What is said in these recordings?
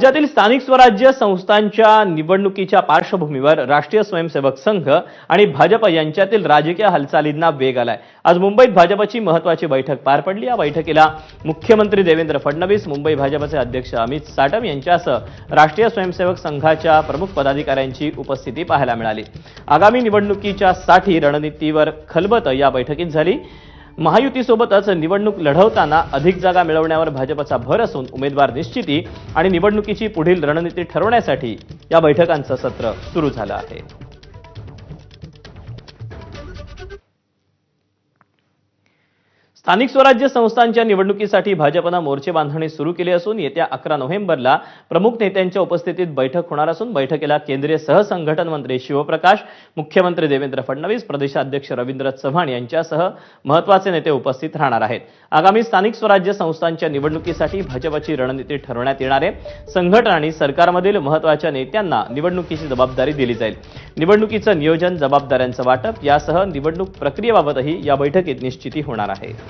राज्यातील स्थानिक स्वराज्य संस्थांच्या निवडणुकीच्या पार्श्वभूमीवर राष्ट्रीय स्वयंसेवक संघ आणि भाजप यांच्यातील राजकीय हालचालींना वेग आलाय. आज मुंबईत भाजपची महत्वाची बैठक पार पडली. या बैठकीला मुख्यमंत्री देवेंद्र फडणवीस मुंबई भाजपचे अध्यक्ष अमित साटम यांच्यासह राष्ट्रीय स्वयंसेवक संघाच्या प्रमुख पदाधिकाऱ्यांची उपस्थिती पाहायला मिळाली. आगामी निवडणुकीच्या साठी रणनीतीवर खलबत या बैठकीत झाली. महायुतीसोबतच निवडणूक लढवताना अधिक जागा मिळवण्यावर भाजपचा भर असून उमेदवार निश्चिती आणि निवडणुकीची पुढील रणनीती ठरवण्यासाठी या बैठकांचं सत्र सुरू झालं आहे. स्थानिक स्वराज्य संस्थांच्या निवडणुकीसाठी भाजपनं मोर्चे बांधणी सुरू केली असून येत्या अकरा नोव्हेंबरला प्रमुख नेत्यांच्या उपस्थितीत बैठक होणार असून बैठकीला केंद्रीय सहसंघटन मंत्री शिवप्रकाश मुख्यमंत्री देवेंद्र फडणवीस प्रदेशाध्यक्ष रवींद्र चव्हाण यांच्यासह महत्त्वाचे नेते उपस्थित राहणार आहेत. आगामी स्थानिक स्वराज्य संस्थांच्या निवडणुकीसाठी भाजपची रणनीती ठरवण्यात येणार आहे. संघटन आणि सरकारमधील महत्त्वाच्या नेत्यांना निवडणुकीची जबाबदारी दिली जाईल. निवडणुकीचं नियोजन जबाबदाऱ्यांचं वाटप यासह निवडणूक प्रक्रियेबाबतही या बैठकीत निश्चिती होणार आहे.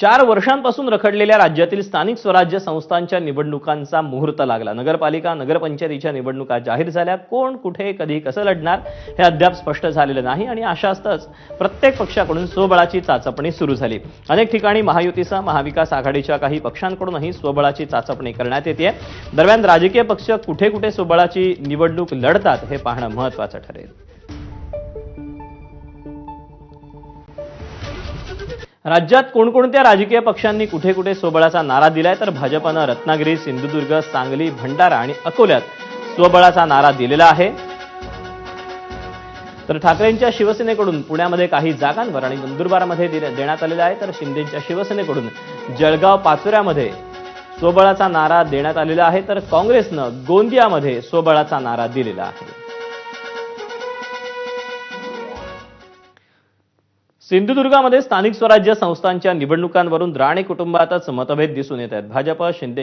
चार वर्षांपासून रखडलेल्या राज्यातील स्थानिक स्वराज्य संस्थांच्या निवडणुकांचा मुहूर्त लागला. नगरपालिका नगरपंचायतीच्या निवडणुका जाहीर झाल्या. कोण कुठे कधी कसं लढणार हे अद्याप स्पष्ट झालेलं नाही आणि अशास्तच प्रत्येक पक्षाकडून स्वबळाची चाचपणी सुरू झाली. अनेक ठिकाणी महायुतीचा महाविकास आघाडीच्या काही पक्षांकडूनही स्वबळाची चाचपणी करण्यात येते दरम्यान राजकीय पक्ष कुठे कुठे स्वबळाची निवडणूक लढतात हे पाहणं महत्वाचं ठरेल. राज्यात कोणकोणत्या राजकीय पक्षांनी कुठे कुठे स्वबळाचा नारा दिलाय? तर भाजपनं रत्नागिरी सिंधुदुर्ग सांगली भंडारा आणि अकोल्यात स्वबळाचा नारा दिलेला आहे. तर ठाकरेंच्या शिवसेनेकडून पुण्यामध्ये काही जागांवर आणि नंदुरबारमध्ये दिले- देण्यात आलेला आहे. तर शिंदेच्या शिवसेनेकडून जळगाव पाचोऱ्यामध्ये स्वबळाचा नारा देण्यात आलेला आहे. तर काँग्रेसनं गोंदियामध्ये स्वबळाचा नारा दिलेला आहे. सिंधुदुर्गामध्ये स्थानिक स्वराज्य संस्थांच्या निवडणुकांवरून राणे कुटुंबातच मतभेद दिसून येत आहेत. भाजप शिंदे